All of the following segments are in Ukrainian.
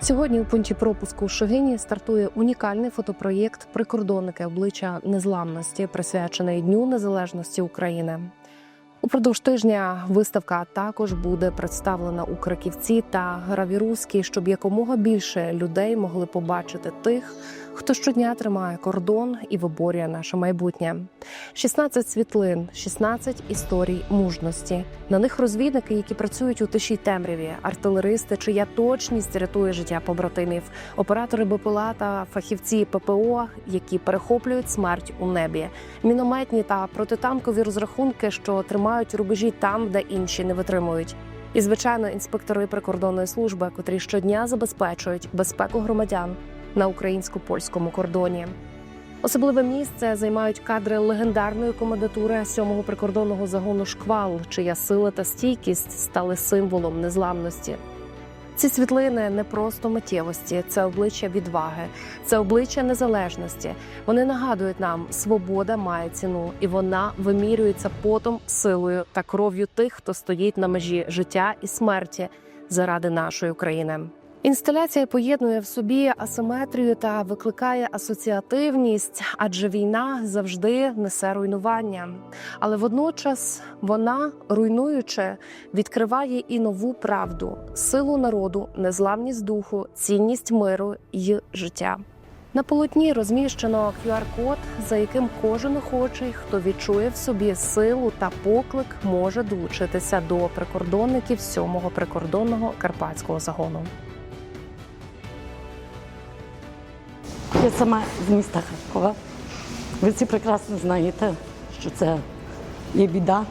Сьогодні у пункті пропуску у Шегині стартує унікальний фотопроєкт Прикордонники обличчя незламності, присвячений Дню Незалежності України. Упродовж тижня виставка також буде представлена у Краківці та Гравіруській, щоб якомога більше людей могли побачити тих, хто щодня тримає кордон і виборює наше майбутнє. 16 світлин, 16 історій мужності. На них розвідники, які працюють у тиші темряві, артилеристи, чия точність рятує життя побратимів, оператори БПЛА та фахівці ППО, які перехоплюють смерть у небі, мінометні та протитанкові розрахунки, що тримають рубежі там, де інші не витримують. І, звичайно, інспектори прикордонної служби, котрі щодня забезпечують безпеку громадян на українсько-польському кордоні. Особливе місце займають кадри легендарної комендатури 7-го прикордонного загону Шквал, чия сила та стійкість стали символом незламності. Ці світлини не просто миттєвості, це обличчя відваги, це обличчя незалежності. Вони нагадують нам, свобода має ціну, і вона вимірюється потом, силою та кров'ю тих, хто стоїть на межі життя і смерті заради нашої України. Інсталяція поєднує в собі асиметрію та викликає асоціативність, адже війна завжди несе руйнування. Але водночас вона, руйнуючи, відкриває і нову правду, силу народу, незламність духу, цінність миру і життя. На полотні розміщено QR-код, за яким кожен охочий, хто відчує в собі силу та поклик, може долучитися до прикордонників 7-го прикордонного карпатського загону. Я сама з міста Харкова. Ви всі прекрасно знаєте, що це є біда.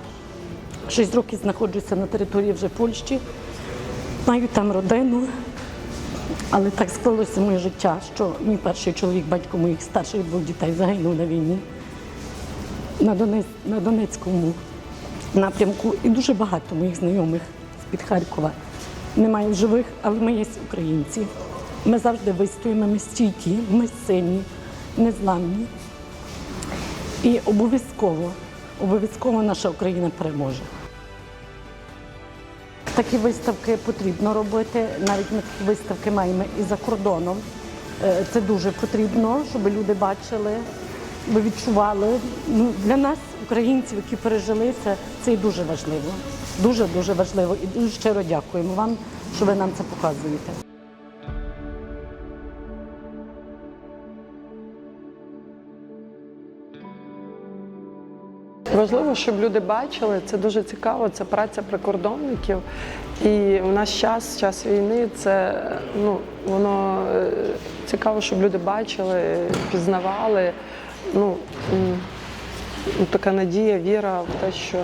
Шість років знаходжуся на території вже Польщі, маю там родину, але так склалося моє життя, що мій перший чоловік, батько моїх старших двох дітей, загинув на війні на, Донець, на Донецькому напрямку. І дуже багато моїх знайомих з-під Харкова. Немає живих, але ми є українці. Ми завжди вистоїмо, ми стійкі, ми сильні, незламні. І обов'язково, обов'язково наша Україна переможе. Такі виставки потрібно робити. Навіть ми такі виставки маємо і за кордоном. Е, Це дуже потрібно, щоб люди бачили, відчували. Ну, для нас, українців, які пережили це, це і дуже важливо. Дуже дуже важливо. І дуже щиро дякуємо вам, що ви нам це показуєте. Важливо, щоб люди бачили, це дуже цікаво, це праця прикордонників. І в наш час, час війни, це ну, воно е, цікаво, щоб люди бачили, пізнавали. Ну, ну, така надія, віра в те, що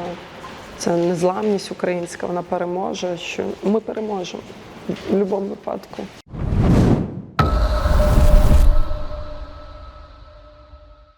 це незламність українська, вона переможе, що ми переможемо в будь-якому випадку.